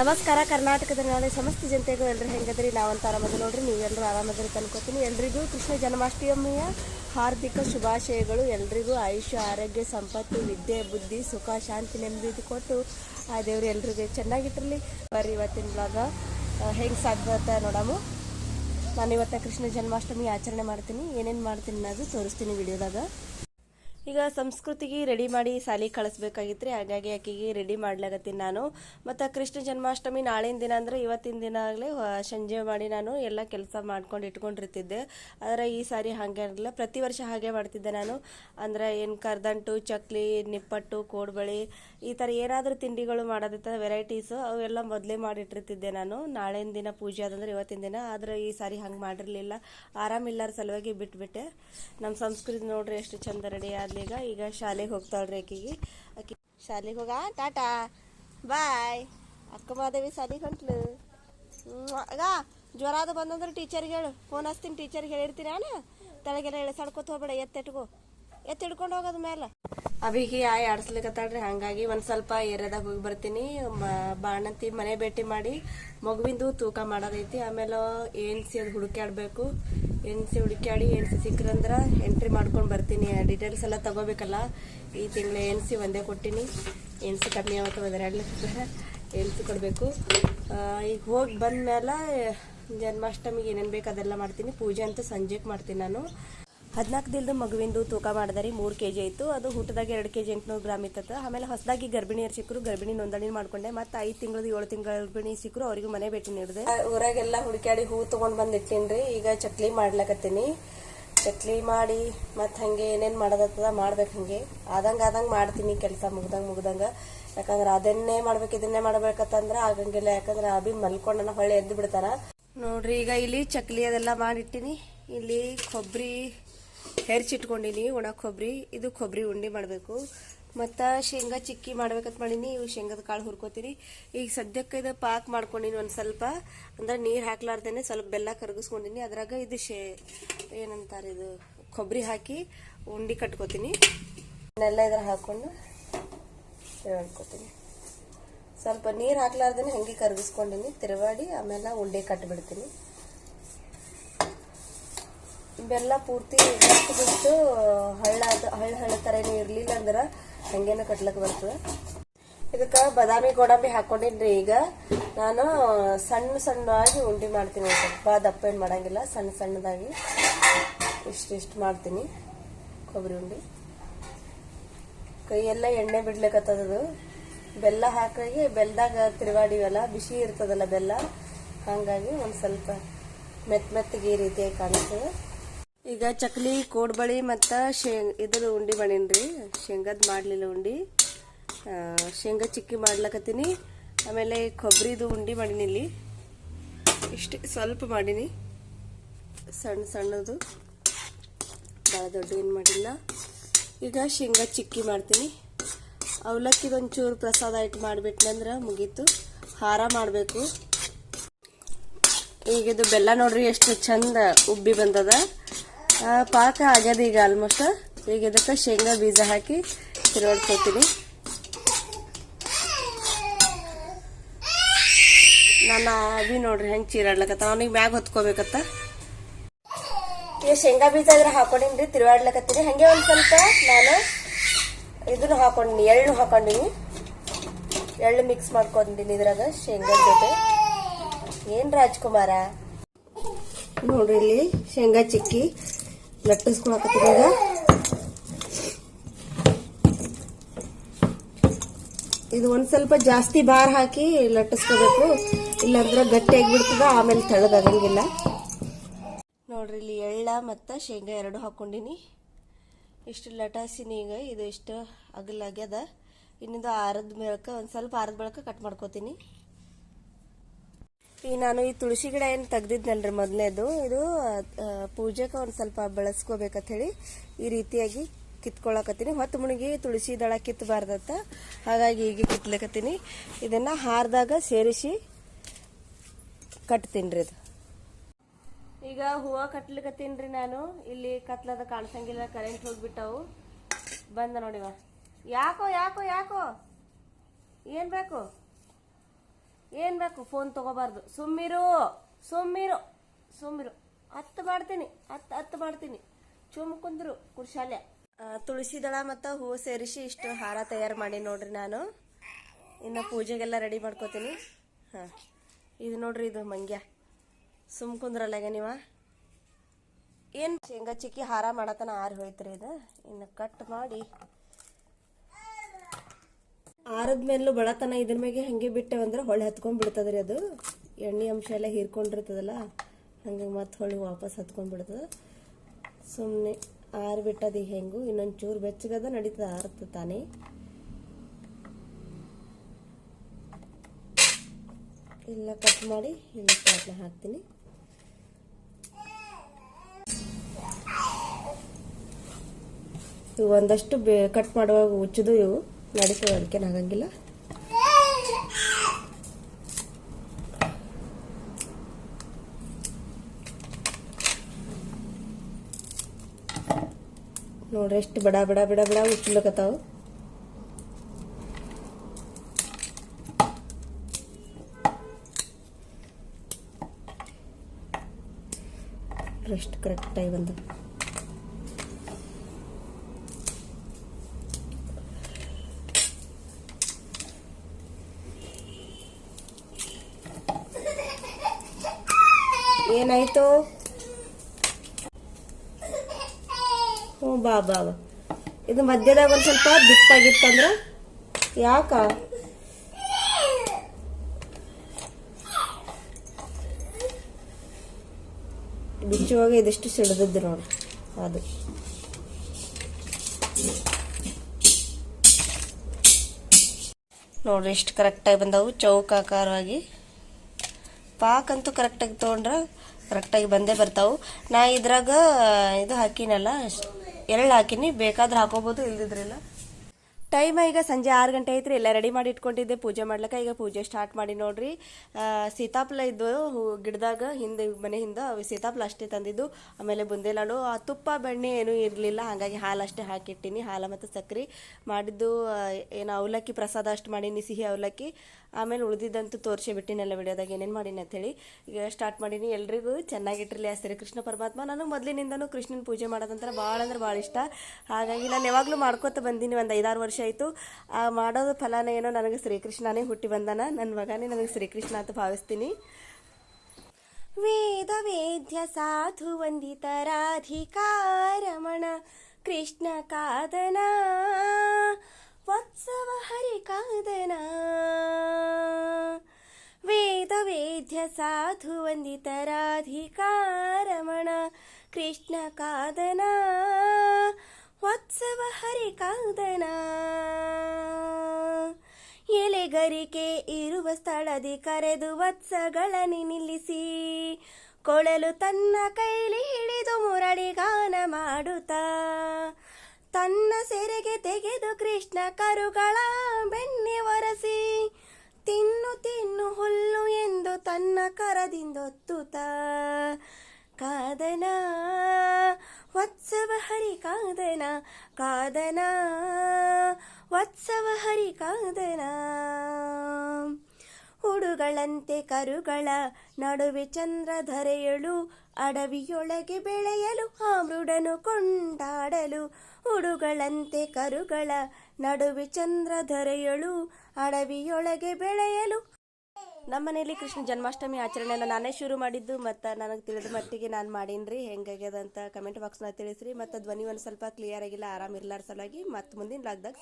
ನಮಸ್ಕಾರ, ಕರ್ನಾಟಕದ ನಾಳೆ ಸಮಸ್ತ ಜನತೆಗೂ ಎಲ್ಲರೂ ಹೆಂಗದ್ರಿ? ನಾವಂತ ಆರಾಮದ ನೋಡ್ರಿ ನೀವೆಲ್ಲರೂ ಆರಾಮದ್ರಿ ಅನ್ಕೋತೀನಿ. ಎಲ್ರಿಗೂ ಕೃಷ್ಣ ಜನ್ಮಾಷ್ಟಮಿಯ ಹಾರ್ದಿಕ ಶುಭಾಶಯಗಳು. ಎಲ್ರಿಗೂ ಆಯುಷ್ಯ, ಆರೋಗ್ಯ, ಸಂಪತ್ತು, ವಿದ್ಯೆ, ಬುದ್ಧಿ, ಸುಖ, ಶಾಂತಿ, ನೆಮ್ಮದಿ ಕೊಟ್ಟು ಆ ದೇವ್ರು ಎಲ್ರಿಗೂ ಚೆನ್ನಾಗಿಟ್ಟಿರಲಿ. ಬರ್ರಿ ಇವತ್ತಿನ ಬ್ಲಾಗ ಹೆಂಗೆ ಸಾಧ್ಯ ನೋಡಮು. ನಾನು ಇವತ್ತು ಕೃಷ್ಣ ಜನ್ಮಾಷ್ಟಮಿ ಆಚರಣೆ ಮಾಡ್ತೀನಿ. ಏನೇನು ಮಾಡ್ತೀನಿ ಅನ್ನೋದು ತೋರಿಸ್ತೀನಿ ವಿಡಿಯೋದಾಗ. ಈಗ ಸಂಸ್ಕೃತಿಗೆ ರೆಡಿ ಮಾಡಿ ಸಾಲಿ ಕಳಿಸ್ಬೇಕಾಗಿತ್ತು ಹಾಗಾಗಿ ಆಕೆಗೆ ರೆಡಿ ಮಾಡ್ಲಾಗತ್ತೀನಿ ನಾನು. ಮತ್ತು ಕೃಷ್ಣ ಜನ್ಮಾಷ್ಟಮಿ ನಾಳಿನ ದಿನ ಅಂದರೆ ಇವತ್ತಿನ ದಿನ ಆಗಲೇ ಸಂಜೆ ಮಾಡಿ ನಾನು ಎಲ್ಲ ಕೆಲಸ ಮಾಡ್ಕೊಂಡು ಇಟ್ಕೊಂಡಿರ್ತಿದ್ದೆ. ಆದರೆ ಈ ಸಾರಿ ಹಾಗೆ ಇರಲಿಲ್ಲ ಪ್ರತಿ ವರ್ಷ ಹಾಗೆ ಮಾಡ್ತಿದ್ದೆ ನಾನು. ಅಂದರೆ ಏನು ಕರ್ದಂಟು, ಚಕ್ಲಿ, ನಿಪ್ಪಟ್ಟು, ಕೋಡ್ಬಳಿ, ಈ ಥರ ಏನಾದರೂ ತಿಂಡಿಗಳು ಮಾಡೋದಿತ್ತ ವೆರೈಟೀಸು ಅವೆಲ್ಲ ಮೊದಲೇ ಮಾಡಿಟ್ಟಿರ್ತಿದ್ದೆ ನಾನು. ನಾಳಿನ ದಿನ ಪೂಜೆ ಅದಂದ್ರೆ ಇವತ್ತಿನ ದಿನ. ಆದರೆ ಈ ಸಾರಿ ಹಂಗೆ ಮಾಡಿರಲಿಲ್ಲ. ಆರಾಮಿಲ್ಲಾರ ಸಲುವಾಗಿ ಬಿಟ್ಬಿಟ್ಟೆ. ನಮ್ಮ ಸಂಸ್ಕೃತಿ ನೋಡ್ರಿ ಎಷ್ಟು ಚಂದ ರೆಡಿ ಆದ್ಲೀಗ ಈಗ ಶಾಲೆಗೆ ಹೋಗ್ತಾಳ್ರಿ ಆಕಿಗೆ ಆಕಿ ಶಾಲೆಗೆ ಹೋಗ? ಟಾಟಾ. ಬಾಯ್. ಅಕ್ಕ ಮಾದೇವಿ ಶಾಲೆಗೆ ಹೊಂಟ್ಲು. ಆಗ ಜ್ವರ ಅದು ಬಂದಂದ್ರೆ ಟೀಚರ್ಗೆ ಹೇಳು. ಫೋನ್ ಹಚ್ತೀನಿ ಟೀಚರ್ಗೆ ಹೇಳಿರ್ತೀನಿ ನಾನು ತಳಗೆಲ್ಲ ಎಳೆಸಾಡ್ಕೊತ ಹೋಗ್ಬೇಡ, ಎತ್ತಿಟ್ಕೋ. ಎತ್ತಿ ಹಿಡ್ಕೊಂಡು ಹೋಗೋದ ಮೇಲೆ ಅವಿಗೆ ಆಯ್ ಆಡ್ಸ್ಲಿಕ್ಕತ್ತಾಳ್ರಿ ಹಂಗಾಗಿ ಒಂದು ಸ್ವಲ್ಪ ಏರಿಯಾದಾಗ ಹೋಗಿ ಬರ್ತೀನಿ. ಬಾಣಂತಿ ಮನೆ ಭೇಟಿ ಮಾಡಿ, ಮಗುವಿಂದು ತೂಕ ಮಾಡೋದೈತಿ. ಆಮೇಲೆ ಏನ್ಸಿ ಅದು ಹುಡುಕ್ಯಾಡ್ಬೇಕು. ಎಣ್ಸಿ ಹುಡುಕ್ಯಾಡಿ ಎಣ್ಸಿ ಸಿಕ್ಕ್ರಂದ್ರ ಎಂಟ್ರಿ ಮಾಡ್ಕೊಂಡು ಬರ್ತೀನಿ. ಡೀಟೇಲ್ಸ್ ಎಲ್ಲ ತಗೋಬೇಕಲ್ಲ. ಈ ತಿಂಗ್ಳು ಎನ್ ಸಿ ಒಂದೇ ಕೊಟ್ಟಿನಿ. ಎಣ್ಸಿ ಕಮ್ಮಿ ಆವತ್ತು ಎನ್ ಸಿ ಕೊಡಬೇಕು. ಈಗ ಹೋಗಿ ಬಂದ ಮೇಲೆ ಜನ್ಮಾಷ್ಟಮಿಗೆ ಏನೇನು ಬೇಕು ಅದೆಲ್ಲ ಮಾಡ್ತೀನಿ. ಪೂಜೆ ಅಂತೂ ಸಂಜೆಗೆ ಮಾಡ್ತೀನಿ ನಾನು. ಹದಿನಾಲ್ಕು ದಿನದ ಮಗುವಿಂದು ತೂಕ ಮಾಡಿದಾರೆ ಮೂರು ಕೆ ಜಿ ಇತ್ತು ಅದು ಊಟದಾಗ ಎರಡು ಕೆ ಜಿ ಎಂಟುನೂರು ಗ್ರಾಮ್ ಇತ್ತದ ಆಮೇಲೆ ಹೊಸದಾಗಿ ಗರ್ಭಿಣಿಯರು ಸಿಕ್ಕರು ಗರ್ಭಿಣಿ ನೋಂದಣಿ ಮಾಡ್ಕೊಂಡೆ. ಮತ್ತೆ ಐದು ತಿಂಗಳದ ಏಳು ತಿಂಗಳ ಗರ್ಭಿಣಿ ಸಿಕ್ಕರು ಅವರಿಗೂ ಮನೆ ಭೇಟಿ ನೀಡಿದೆ. ಊರಾಗೆಲ್ಲ ಹುಡುಕಾಡಿ ಹೂ ತೊಗೊಂಡು ರೀ. ಈಗ ಚಕ್ಲಿ ಮಾಡ್ಲಕತ್ತೀನಿ. ಚಕ್ಲಿ ಮಾಡಿ ಮತ್ತು ಹಂಗೆ ಏನೇನು ಮಾಡೋದತ್ತದ ಮಾಡ್ಬೇಕು ಹಂಗೆ. ಆದಂಗೆ ಆದಂಗೆ ಮಾಡ್ತೀನಿ ಕೆಲಸ ಮುಗ್ದಂಗೆ ಮುಗ್ದಂಗೆ. ಯಾಕಂದ್ರೆ ಅದನ್ನೇ ಮಾಡ್ಬೇಕು ಇದನ್ನೇ ಮಾಡ್ಬೇಕಂತಂದ್ರೆ ಆಗಂಗಿಲ್ಲ. ಯಾಕಂದ್ರೆ ಅಭಿ ಮಲ್ಕೊಂಡನ ಹೊಳ್ಳಿ ಎದ್ದು ಬಿಡ್ತಾರ. ನೋಡ್ರಿ ಈಗ ಇಲ್ಲಿ ಚಕ್ಲಿ ಅದೆಲ್ಲ ಮಾಡಿಟ್ಟಿನಿ. ಇಲ್ಲಿ ಕೊಬ್ಬರಿ ಹೆರ್ಚಿಟ್ಕೊಂಡಿನಿ ಒಣ ಕೊಬ್ಬರಿ ಇದು ಕೊಬ್ಬರಿ ಉಂಡೆ ಮಾಡಬೇಕು. ಮತ್ತು ಶೇಂಗಾ ಚಿಕ್ಕಿ ಮಾಡ್ಬೇಕಂತ ಮಾಡೀನಿ, ಇವು ಶೇಂಗದ ಕಾಳು ಹುರ್ಕೋತೀನಿ. ಈಗ ಸದ್ಯಕ್ಕೆ ಇದು ಪಾಕ್ ಮಾಡ್ಕೊಂಡಿನಿ ಒಂದು ಸ್ವಲ್ಪ. ಅಂದ್ರೆ ನೀರು ಹಾಕ್ಲಾರ್ದೇನೆ ಸ್ವಲ್ಪ ಬೆಲ್ಲ ಕರಗಿಸ್ಕೊಂಡಿನಿ. ಅದ್ರಾಗ ಇದು ಶೇ, ಏನಂತಾರೆ ಇದು ಕೊಬ್ಬರಿ ಹಾಕಿ ಉಂಡೆ ಕಟ್ಕೋತೀನಿ. ನೆಲ್ಲ ಇದ್ರ ಹಾಕ್ಕೊಂಡು ತಿರುಗಾಡ್ಕೋತೀನಿ ಸ್ವಲ್ಪ ನೀರು ಹಾಕ್ಲಾರ್ದೇನೆ ಹಂಗೆ ಕರಗಿಸ್ಕೊಂಡಿನಿ, ತಿರುವಾಡಿ ಆಮೇಲೆ ಉಂಡೆ ಕಟ್ಬಿಡ್ತೀನಿ. ಬೆಲ್ಲ ಪೂರ್ತಿ ಗಟ್ಟಿ ಬಿಟ್ಟು ಹಳ್ಳ ಹಳ್ಳ ಹಳ್ಳ ಥರ ಏನು ಇರಲಿಲ್ಲ ಅಂದ್ರೆ ಹಂಗೇನ ಕಟ್ಲಕ್ ಬರ್ತದೆ. ಇದಕ್ಕೆ ಬಾದಾಮಿ ಗೋಡಂಬಿ ಹಾಕೊಂಡಿನ್ರಿ ಈಗ. ನಾನು ಸಣ್ಣ ಸಣ್ಣವಾಗಿ ಉಂಡೆ ಮಾಡ್ತೀನಿ ಸ್ವಲ್ಪ ದಪ್ಪ ಏನು ಮಾಡಂಗಿಲ್ಲ. ಸಣ್ಣ ಸಣ್ಣದಾಗಿ ಇಷ್ಟಿಷ್ಟು ಮಾಡ್ತೀನಿ ಕೊಬ್ಬರಿ ಉಂಡೆ. ಕೈಯೆಲ್ಲ ಎಣ್ಣೆ ಬಿಡ್ಲಿಕ್ಕತ್ತದದು ಬೆಲ್ಲ ಹಾಕಿ ಬೆಲ್ಲದಾಗ ತಿರುಗಾಡಿವಲ್ಲ, ಬಿಸಿ ಇರ್ತದಲ್ಲ ಬೆಲ್ಲ. ಹಾಗಾಗಿ ಒಂದು ಸ್ವಲ್ಪ ಮೆತ್ತ ಮೆತ್ತಗೆ ಈ ರೀತಿಯಾಗಿ ಕಾಣಿಸ್ತದೆ. ಈಗ ಚಕ್ಲಿ, ಕೋಡ್ಬಳಿ ಮತ್ತು ಶೇಂಗ್, ಇದ್ರ ಉಂಡಿ ಮಾಡೀನಿ ಶೇಂಗದ ಮಾಡಲಿಲ್ಲ ಉಂಡಿ. ಶೇಂಗಾ ಚಿಕ್ಕಿ ಮಾಡ್ಲಕತ್ತೀನಿ. ಆಮೇಲೆ ಕೊಬ್ಬರಿದು ಉಂಡಿ ಮಾಡೀನಿ ಇಲ್ಲಿ ಇಷ್ಟೇ ಸ್ವಲ್ಪ ಮಾಡೀನಿ. ಸಣ್ಣ ಸಣ್ಣದು. ಭಾಳ ದೊಡ್ಡ ಏನು ಮಾಡಿಲ್ಲ. ಈಗ ಶೇಂಗಾ ಚಿಕ್ಕಿ ಮಾಡ್ತೀನಿ. ಅವಲಕ್ಕಿ ಒಂಚೂರು ಪ್ರಸಾದ ಇಟ್ಟು ಮಾಡಿಬಿಟ್ನಂದ್ರೆ ಮುಗೀತು. ಹಾರ ಮಾಡಬೇಕು. ಈಗ ಇದು ಬೆಲ್ಲ ನೋಡ್ರಿ, ಎಷ್ಟು ಚಂದ ಉಬ್ಬಿ ಬಂದದ. ಪಾಕ ಆಗ್ಯದ ಈಗ ಆಲ್ಮೋಸ್ಟ್ ಈಗ ಇದಕ್ಕೆ ಶೇಂಗಾ ಬೀಜ ಹಾಕಿ ತಿರುಗಾಡ್ಕೊತೀನಿ ನನ್ನ ಅವಿ ನೋಡ್ರಿ, ಹೆಂಗೆ ಚೀರಾಡ್ಲಕತ್ತ ಅವನಿಗೆ ಮ್ಯಾಗ ಹೊತ್ಕೋಬೇಕತ್ತ. ಈಗ ಶೇಂಗಾ ಬೀಜ ಇದ್ರ ಹಾಕೊಂಡಿನ್ರಿ ತಿರುಗಾಡ್ಲಕತ್ತೀನಿ ಹಂಗೆ ಒಂದ್ ಸ್ವಲ್ಪ ನಾನು ಇದನ್ನು ಹಾಕೊಂಡಿನಿ, ಎಳ್ಳು ಹಾಕೊಂಡಿನಿ. ಎಳ್ಳು ಮಿಕ್ಸ್ ಮಾಡ್ಕೊಂಡಿನಿ ಇದ್ರಾಗ ಶೇಂಗಾ ಜೊತೆ. ಏನ್ ರಾಜ್ಕುಮಾರ? ನೋಡ್ರಿ ಇಲ್ಲಿ ಶೇಂಗಾ ಚಿಕ್ಕಿ. ಲಟ್ಟಿಸ್ಕೊಳಕತ್ತೀನಿ ಈಗ ಇದು ಒಂದು ಸ್ವಲ್ಪ ಜಾಸ್ತಿ ಬಾರ್ ಹಾಕಿ ಲಟ್ಟಿಸ್ಕೋಬೇಕು ಇಲ್ಲಾಂದ್ರೆ ಗಟ್ಟಿಯಾಗಿ ಬಿಡ್ತದ ಆಮೇಲೆ ತಳದಾಗಂಗಿಲ್ಲ ನೋಡ್ರಿ ಇಲ್ಲಿ ಎಳ್ಳ ಮತ್ತು ಶೇಂಗಾ ಎರಡು ಹಾಕೊಂಡಿನಿ. ಇಷ್ಟು ಲಟಾಸಿನಿ ಈಗ ಇದು ಇಷ್ಟು ಅಗಲಾಗ್ಯದ. ಇನ್ನಿಂದ ಆರದ ಮೇಳಕ ಒಂದು ಸ್ವಲ್ಪ ಆರದ ಬೆಳಕ ಕಟ್ ಮಾಡ್ಕೋತೀನಿ. ಈಗ ನಾನು ಈ ತುಳಸಿ ಗಿಡ ಏನು ತೆಗ್ದಿದ್ನಲ್ರಿ ಮೊದಲನೇದು ಇದು ಪೂಜೆಗೆ ಒಂದು ಸ್ವಲ್ಪ ಬೆಳೆಸ್ಕೋಬೇಕಂತ ಹೇಳಿ ಈ ರೀತಿಯಾಗಿ ಕಿತ್ಕೊಳಕತ್ತೀನಿ. ಹೊತ್ತು ಮುಣಿಗಿ ತುಳಸಿ ದಳ ಕಿತ್ತಬಾರ್ದತ್ತ ಹಾಗಾಗಿ ಹೀಗೆ ಕಿತ್ಲಕತ್ತೀನಿ. ಇದನ್ನ ಹಾರದಾಗ ಸೇರಿಸಿ ಕಟ್ತೀನಿ ರೀ ಇದು. ಈಗ ಹೂವು ಕಟ್ಲಿಕತ್ತೀನಿ ನಾನು. ಇಲ್ಲಿ ಕತ್ಲದ ಕಾಣಿಸಂಗಿಲ್ಲ ಕರೆಂಟ್ ಹೋಗ್ಬಿಟ್ಟವು. ಬಂದ ನೋಡಿವ ಯಾಕೋ ಯಾಕೋ ಯಾಕೋ? ಏನ್ ಬೇಕು? ಏನ್ ಬೇಕು? ಫೋನ್ ತಗೋಬಾರ್ದು. ಸುಮ್ಮಿರು ಸುಮ್ಮಿರು ಸುಮ್ಮಿರು. ಹತ್ತು ಮಾಡ್ತೀನಿ, ಹತ್ತು ಹತ್ತು ಮಾಡ್ತೀನಿ. ಚುಮ್ ಕುಂದ್ರು ಕುರ್ಶಾಲೆ ತುಳಸಿ ದಳ ಮತ್ತು ಹೂವು ಸೇರಿಸಿ ಇಷ್ಟು ಹಾರ ತಯಾರು ಮಾಡಿ ನೋಡ್ರಿ ನಾನು. ಇನ್ನು ಪೂಜೆಗೆಲ್ಲ ರೆಡಿ ಮಾಡ್ಕೋತೀನಿ. ಹಾಂ. ಇದು ನೋಡ್ರಿ, ಇದು ಮಂಗ್ಯ. ಸುಮ್ ಕುಂದ್ರಲ್ಲಾಗ ನೀವ? ಏನು ಶೇಂಗಾ ಚಿಕ್ಕಿ ಹಾರ ಮಾಡತನ ಆರಿ ರೀ ಇದು. ಇನ್ನು ಕಟ್ ಮಾಡಿ ಆರದ ಮೇಲೂ ಬಳತನ ಇದ್ರ ಮ್ಯಾಗೆ ಹಂಗೆ ಹೊಳೆ ಹೊಳ್ಳಿ ಹತ್ಕೊಂಡ್ಬಿಡ್ತದ್ರಿ ಅದು. ಎಣ್ಣೆ ಅಂಶ ಎಲ್ಲ ಹೀರ್ಕೊಂಡಿರ್ತದಲ್ಲ, ಹಂಗೆ ಮತ್ತೆ ಹೊಳೆ ವಾಪಸ್ ಹತ್ಕೊಂಡ್ಬಿಡ್ತದ ಸುಮ್ಮನೆ ಆರು ಬಿಟ್ಟದ ಹೆಂಗು, ಇನ್ನೊಂದು ಚೂರು ಬೆಚ್ಚಗದ ನಡೀತದ ಆರತ್ತ ತಾನೇ. ಇಲ್ಲ ಕಟ್ ಮಾಡಿ ಇಲ್ಲಿ ಪ್ಲೇಟ್ನ ಹಾಕ್ತೀನಿ. ಒಂದಷ್ಟು ಬೇ ಕಟ್ ಮಾಡುವಾಗ ಉಚ್ಚದು ಇವು. ನಡೀತದೆ ಅದಕ್ಕೇನು ಆಗಂಗಿಲ್ಲ ನೋಡ್ರಿ ಎಷ್ಟು ಬಡ ಬಡ ಬಡ ಬಡ ಉಚ್ಚಲಕತ್ತಾವು. ಎಷ್ಟು ಕರೆಕ್ಟಾಗಿ ಬಂದು ಏನಾಯ್ತು ಹ್ಞೂ, ಬಾ ಬಾ ಬಾ. ಇದು ಮಧ್ಯದಾಗ ಒಂದು ಸ್ವಲ್ಪ ಬಿಟ್ಟಾಗಿತ್ತಂದ್ರೆ ಯಾಕ? ಬಿಚ್ಚುವಾಗ ಇದಿಷ್ಟು ಸಿಡಿದಿದ್ದು ನೋಡಿ, ಅದು. ನೋಡ್ರಿ ಎಷ್ಟು ಕರೆಕ್ಟಾಗಿ ಬಂದವು. ಚೌಕಾಕಾರವಾಗಿ. ಪಾಕಂತೂ ಕರೆಕ್ಟಾಗಿ ತೊಗೊಂಡ್ರೆ ಕರೆಕ್ಟಾಗಿ ಬಂದೇ ಬರ್ತಾವು. ನಾ ಇದ್ರಾಗ ಇದು ಹಾಕಿನಲ್ಲ ಎಳ್ಳು ಹಾಕಿನಿ. ಬೇಕಾದ್ರೆ ಹಾಕೋಬೋದು ಇಲ್ದಿದ್ರಿಲ್ಲ. ಟೈಮ್ ಈಗ ಸಂಜೆ ಆರು ಗಂಟೆ ಐತ್ರಿ, ಎಲ್ಲ ರೆಡಿ ಮಾಡಿ ಇಟ್ಕೊಂಡಿದ್ದೆ. ಪೂಜೆ ಮಾಡ್ಲಿಕ್ಕೆ ಈಗ ಪೂಜೆ ಸ್ಟಾರ್ಟ್ ಮಾಡಿ ನೋಡ್ರಿ. ಸೀತಾಫಲ ಇದ್ದು ಗಿಡದಾಗ ಹಿಂದೆ, ಮನೆ ಹಿಂದೆ ಸೀತಾಫಲ ಅಷ್ಟೇ ತಂದಿದ್ದು. ಆಮೇಲೆ ಬುಂದೇಲಾಡು ಆ ತುಪ್ಪ, ಬೆಣ್ಣೆ ಏನೂ ಇರಲಿಲ್ಲ. ಹಾಗಾಗಿ ಹಾಲು ಅಷ್ಟೇ ಹಾಕಿಟ್ಟಿನಿ. ಹಾಲು ಮತ್ತು ಸಕ್ರೆ ಮಾಡಿದ್ದು ಏನು ಅವಲಕ್ಕಿ ಪ್ರಸಾದ ಅಷ್ಟು ಮಾಡೀನಿ, ಸಿಹಿ ಅವಲಕ್ಕಿ. ಆಮೇಲೆ ಉಳಿದಿದ್ದಂತೂ ತೋರಿಸಿ ಬಿಟ್ಟಿನೆಲ್ಲ ವಿಡಿಯೋದಾಗ ಏನೇನು ಮಾಡೀನಿ ಅಂಥೇಳಿ ಈಗ ಸ್ಟಾರ್ಟ್ ಮಾಡೀನಿ. ಎಲ್ರಿಗೂ ಚೆನ್ನಾಗಿಟ್ಟಿರಲಿ ಆ ಸರಿ ಕೃಷ್ಣ ಪರಮಾತ್ಮ. ನಾನು ಮೊದಲಿನಿಂದನೂ ಕೃಷ್ಣನ ಪೂಜೆ ಮಾಡೋದಂದ್ರೆ ಭಾಳ ಅಂದ್ರೆ ಭಾಳ ಇಷ್ಟ. ಹಾಗಾಗಿ ನಾನು ಯಾವಾಗಲೂ ಮಾಡ್ಕೋತ ಬಂದೀನಿ. ಒಂದು ಐದಾರು ವರ್ಷ ಆಯಿತು ಆ, ಮಾಡೋದು ಫಲನ ಏನೋ ನನಗೆ ಶ್ರೀಕೃಷ್ಣನೇ ಹುಟ್ಟಿ ಬಂದನ. ನನ್ನ ಮಗನೇ ನನಗೆ ಶ್ರೀಕೃಷ್ಣ ಅಂತ ಭಾವಿಸ್ತೀನಿ. ವೇದ ವೇದ್ಯ ಸಾಧು ವಂದಿತರಾಧಿಕಾರಮಣ ಕೃಷ್ಣ ಕಾದನ, ವತ್ಸವ ಹರಿ ಕಾದನ. ವೇದ ವೇದ್ಯ ಸಾಧು ವಂದಿತರಾಧಿಕಾರಮಣ ಕೃಷ್ಣ ಕಾದನ ವತ್ಸವ ಹರಿ ಕಾದನ ಎಲೆಗರಿಕೆ ಇರುವ ಸ್ಥಳದಿ ಕರೆದು ವತ್ಸಗಳನಿ ನಿಲ್ಲಿಸಿ, ಕೊಳಲು ತನ್ನ ಕೈಲಿ ಹಿಡಿದು ಮುರಳಿ ಗಾನ ಮಾಡುತ್ತ, ತನ್ನ ಸೆರೆಗೆ ತೆಗೆದು ಕೃಷ್ಣ ಕರುಗಳ ಬೆಣ್ಣೆ ಒರೆಸಿ, ತಿನ್ನು ತಿನ್ನು ಹುಲ್ಲು ಎಂದು ತನ್ನ ಕರದಿಂದೊತ್ತುತ್ತ, ಕಾದನ ವತ್ಸವ ಹರಿ ಕಾದನ ಕಾದನ. ವತ್ಸವ ಹರಿ ಕಾದನ. ಹುಡುಗಳಂತೆ ಕರುಗಳ ನಡುವೆ ಚಂದ್ರ ಧರೆಯಳು, ಅಡವಿಯೊಳಗೆ ಬೆಳೆಯಲು ಆ ಮೃಡನು ಕೊಂಡಾಡಲು. ಹುಡುಗಳಂತೆ ಕರುಗಳ ನಡುವೆ ಚಂದ್ರ ಧರೆಯಳು, ಅಡವಿಯೊಳಗೆ ಬೆಳೆಯಲು ನಮ್ಮನೇಲಿ ಕೃಷ್ಣ ಜನ್ಮಾಷ್ಟಮಿ ಆಚರಣೆನ ನಾನೇ ಶುರು ಮಾಡಿದ್ದು, ಮತ್ತು ನನಗೆ ತಿಳಿದ ಮಟ್ಟಿಗೆ ನಾನು ಮಾಡೀನಿ ರೀ ಹೆಂಗಾಗ್ಯದ ಅಂತ ಕಮೆಂಟ್ ಬಾಕ್ಸ್ನ ತಿಳಿಸ್ರಿ. ಮತ್ತು ಧ್ವನಿ ಒಂದು ಸ್ವಲ್ಪ ಕ್ಲಿಯರ್ ಆಗಿಲ್ಲ ಆರಾಮಿರ್ಲಾರ ಸಲುವಾಗಿ ಮತ್ತೆ ಮುಂದಿನ ಲಾಗ್ದಾಗ